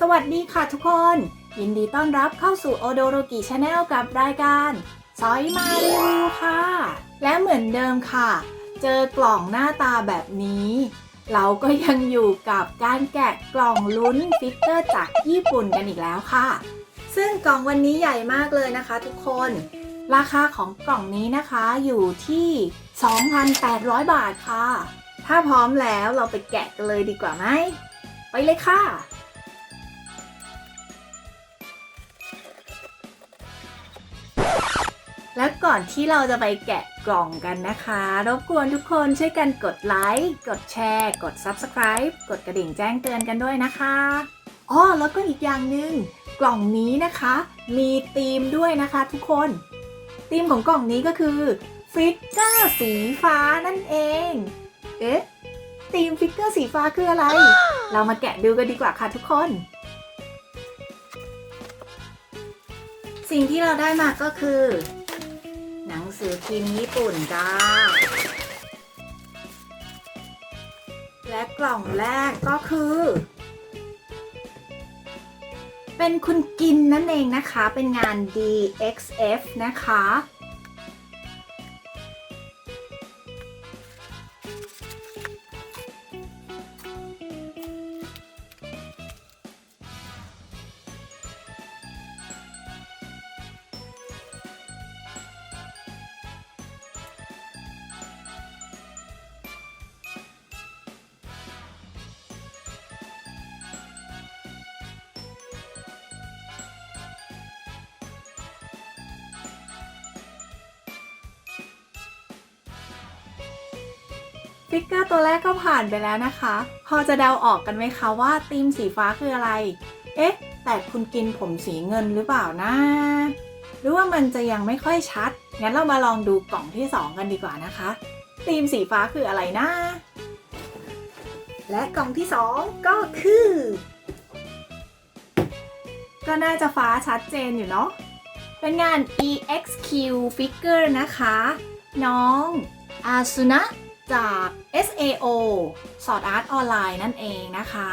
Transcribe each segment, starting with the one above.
สวัสดีค่ะทุกคน ยินดีต้อนรับเข้าสู่โอโดโรกิชาแนลกับรายการซอยมารีวิวค่ะ และเหมือนเดิมค่ะ เจอกล่องหน้าตาแบบนี้ เราก็ยังอยู่กับการแกะกล่องลุ้นฟิกเกอร์จากญี่ปุ่นกันอีกแล้วค่ะ ซึ่งกล่องวันนี้ใหญ่มากเลยนะคะทุกคน ราคาของกล่องนี้นะคะอยู่ที่ 2,800 บาทค่ะ ถ้าพร้อมแล้วเราไปแกะกันเลยดีกว่าไหม ไปเลยค่ะ อนที่เราจะไปแกะกล่องกันนะคะ รบกวนทุกคนช่วยกันกดไลค์ กดแชร์ กด Subscribe กดกระดิ่งแจ้งเตือนกันด้วยนะคะอ้อแล้วก็อีกอย่างหนึ่งกล่องนี้นะคะ มีธีมด้วยนะคะทุกคนธีมของกล่องนี้ก็คือฟิกเกอร์สีฟ้านั่นเอง เอ๊ะธีมฟิกเกอร์สีฟ้าคืออะไร เรามาแกะดูกันดีกว่าค่ะทุกคน สิ่งที่เราได้มาก็คือ หนังสือพิมพ์ญี่ปุ่นจ้า และกล่องแรกก็คือ เป็นคุณกินนั่นเองนะคะ เป็นงาน DXF นะคะ ฟิกเกอร์ตัวแรกก็ผ่านไปแล้วนะคะ พอจะเดาออกกันไหมคะว่าธีมสีฟ้าคืออะไร เอ๊ะ แต่คุณกินผมสีเงินหรือเปล่านะ หรือว่ามันจะยังไม่ค่อยชัด งั้นเรามาลองดูกล่องที่ 2 กันดีกว่านะคะธีมสีฟ้าคืออะไรนะ และกล่องที่ 2 ก็คือ ก็น่าจะฟ้าชัดเจนอยู่เนาะ เป็นงาน EXQ Figure นะคะ น้องอาซุนะ จาก SAO สอดอาร์ตออนไลน์นั่นเองนะคะ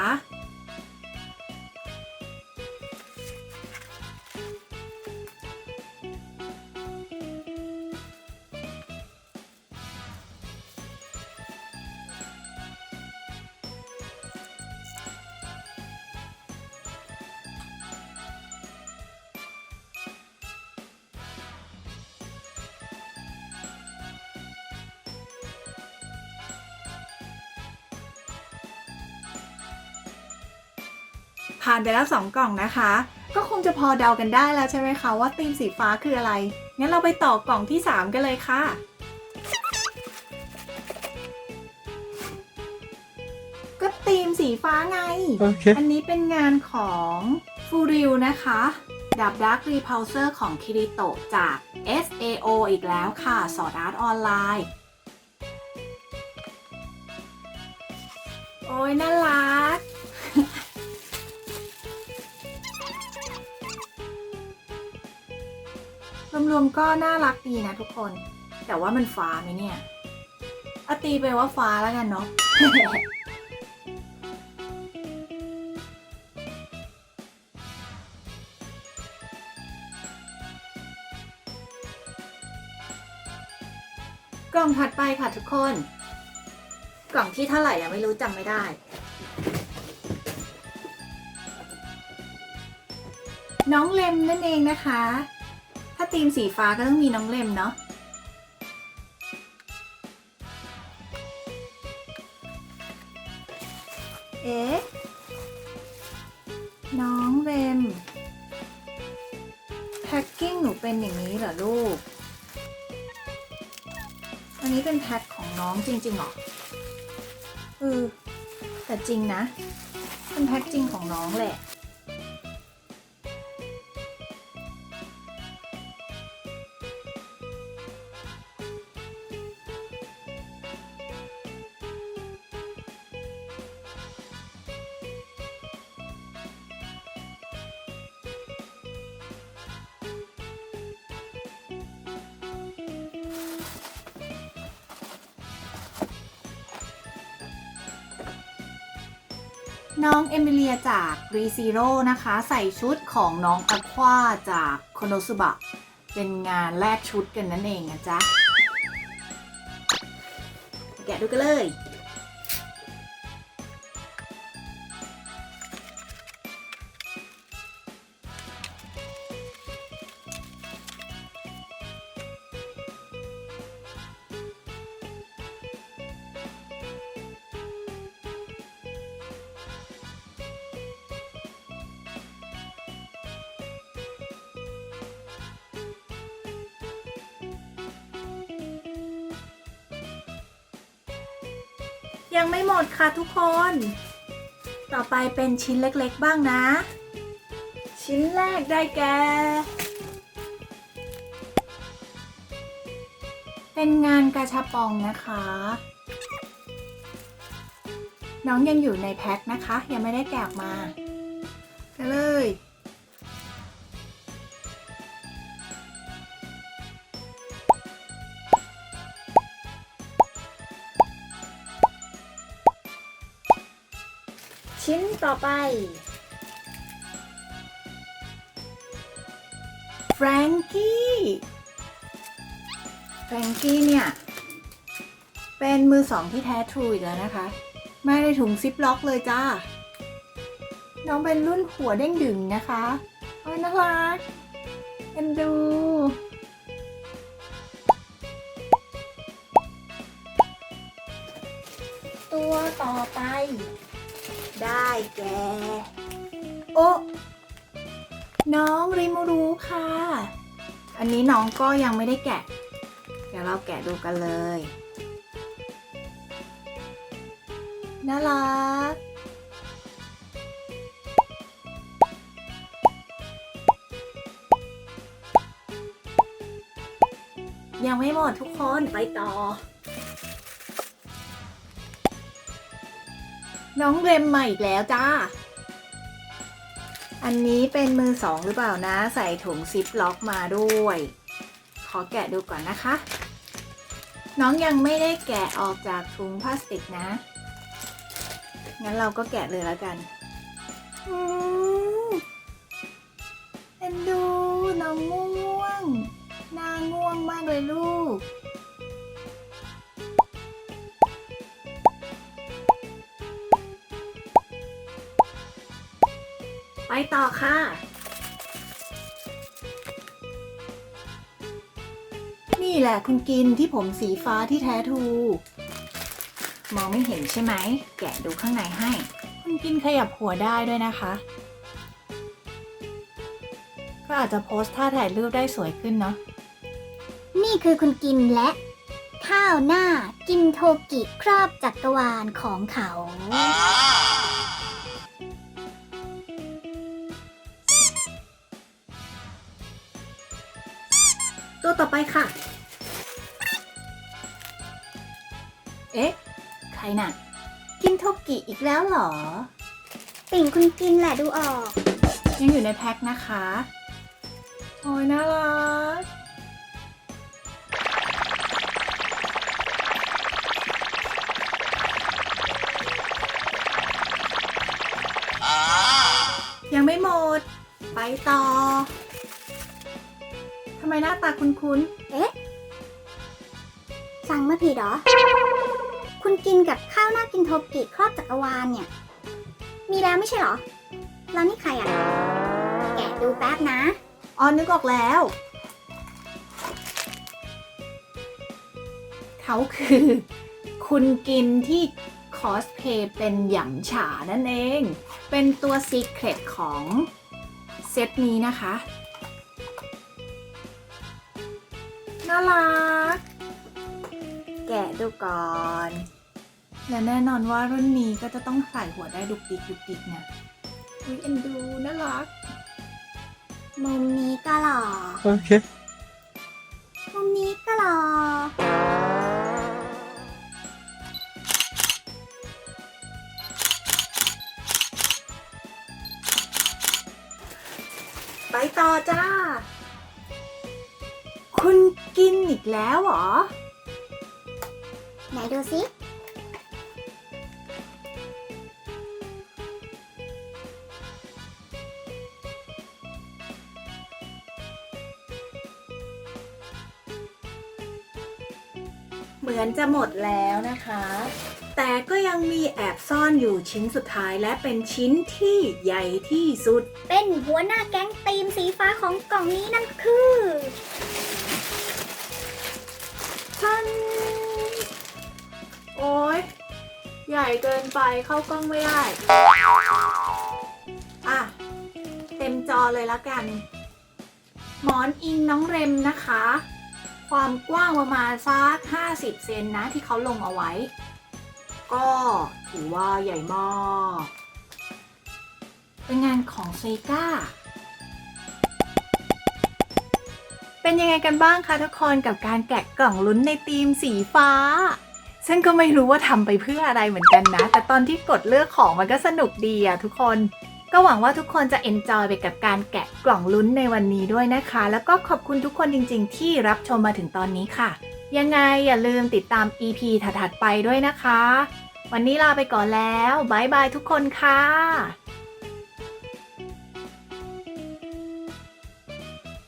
ผ่านไปแล้ว 2 กล่องนะคะ ก็คงจะพอเดากันได้แล้วใช่ไหมคะว่าธีมสีฟ้าคืออะไร งั้นเราไปต่อกล่องที่ 3 กันเลยค่ะ ก็ธีมสีฟ้าไง Okay. อันนี้เป็นงานของฟูริวนะคะดับดักรีพ u ลเซอร์ของคิริโตะจาก SAO อีกแล้วค่ะ สอดอาร์ตออนไลน์ โอ้ยน่ารัก รวมๆก็น่ารักดีนะทุกคน แต่ว่ามันฟ้าไหมเนี่ยอตีไปว่าฟ้าแล้วกันเนาะกล่องถัดไปค่ะทุกคน กล่องที่เท่าไหร่อะไม่รู้จำไม่ได้ น้องเลมนั่นเองนะคะ ธีมสีฟ้าก็ต้องมีน้องเลมเนาะเอ๊ะน้องเลมแพ็กกิ้งหนูเป็นอย่างนี้เหรอลูก อันนี้เป็นแพ็คของน้องจริงๆหรอเออแต่จริงนะ เป็นแพ็คจริงของน้องแหละ น้องเอมิเลียจากรีซีโร่นะคะ ใส่ชุดของน้องอควาจากโคโนสุบะ เป็นงานแลกชุดกันนั่นเองนะจ๊ะ แกะดูกันเลย ยังไม่หมดค่ะทุกคน ต่อไปเป็นชิ้นเล็กๆบ้างนะ ชิ้นแรกได้แก่เป็นงานกระชับปองนะคะ น้องยังอยู่ในแพ็คนะคะ ยังไม่ได้แกะมา ต่อไป แฟรงกี้ แฟรงกี้เนี่ย เป็นมือสองที่แท้ทรูอีกแล้วนะคะ ไมาในถุงซิปล็อกเลยจ้า น้องเป็นรุ่นหัวเด้งดึงนะคะโอ้ยน่ารักเอ็นดูตัวต่อไป ได้แก่ โอ้น้องริมูรุค่ะ อันนี้น้องก็ยังไม่ได้แกะ เดี๋ยวเราแกะดูกันเลย น่ารักยังไม่หมดทุกคนไปต่อ น้องเรมใหม่อีกแล้วจ้า อันนี้เป็นมือสองหรือเปล่านะ ใส่ถุงซิปล็อกมาด้วย ขอแกะดูก่อนนะคะ น้องยังไม่ได้แกะออกจากถุงพลาสติกนะ งั้นเราก็แกะเลยแล้วกันอืมเอ็นดูน้องง่วงน้าง่วงมากเลยลูก ไปต่อค่ะ นี่แหละคุณกินที่ผมสีฟ้าที่แท้ทรูมองไม่เห็นใช่ไหม แกะดูข้างในให้ คุณกินขยับหัวได้ด้วยนะคะ ก็อาจจะโพสท่าถ่ายรูปได้สวยขึ้นเนาะ นี่คือคุณกินและ ข้าวหน้ากินโทกิครอบจักรวาลของเขา ตัวต่อไปค่ะ เอ๊ะ ใครน่ะ กินโทกิอีกแล้วเหรอปิ่งคุณกินแหละดูออก ยังอยู่ในแพ็คนะคะ โอ้ยน่ารัก ยังไม่หมด ไปต่อทำ ไมหน้าตาคุ้นเอ๊ะ สั่งมาผิดเหรอ คุณกินกับข้าวหน้ากินโทกิครอบจักรวาลเนี่ย มีแล้วไม่ใช่เหรอ แล้วนี่ใครอะ แกะดูแป๊บนะๆอ๋อนึกออกแล้ว เขาคือ คุณกินที่คอสเพย์เป็นหยำฉานั่นเอง เป็นตัวซีเครตของเซตนี้นะคะ น่ารัก แกะดูก่อน และแน่นอนว่ารุ่นนี้ก็จะต้องใส่หัวได้ดุกดิกดุกดิกนะอุ้ยเอ็นดูน่ารักมุมนี้ก็หล่อ Okay. มุ แล้วเหรอ ไหนดูสิ เหมือนจะหมดแล้วนะคะ แต่ก็ยังมีแอบซ่อนอยู่ชิ้นสุดท้ายและเป็นชิ้นที่ใหญ่ที่สุด เป็นหัวหน้าแก๊งตีมสีฟ้าของกล่องนี้นั่นคือ ชันโอ้ยใหญ่เกินไปเข้ากล้องไม่ได้ อะ เต็มจอเลยละกัน หมอนอิงน้องเรมนะคะ ความกว้างประมาณสัก50 เซนนะที่เขาลงเอาไว้ ก็ถือว่าใหญ่มาก เป็นงานของเซกา เป็นยังไงกันบ้างคะทุกคนกับการแกะกล่องลุ้นในธีมสีฟ้า ซึ่งก็ไม่รู้ว่าทำไปเพื่ออะไรเหมือนกันนะ แต่ตอนที่กดเลือกของมันก็สนุกดีอะทุกคน ก็หวังว่าทุกคนจะเอนจอยไปกับการแกะกล่องลุ้นในวันนี้ด้วยนะคะ แล้วก็ขอบคุณทุกคนจริง ๆ ที่รับชมมาถึงตอนนี้ค่ะ ยังไงอย่าลืมติดตาม EP ถัดๆไปด้วยนะคะ วันนี้ลาไปก่อนแล้วบายบายทุกคนค่ะ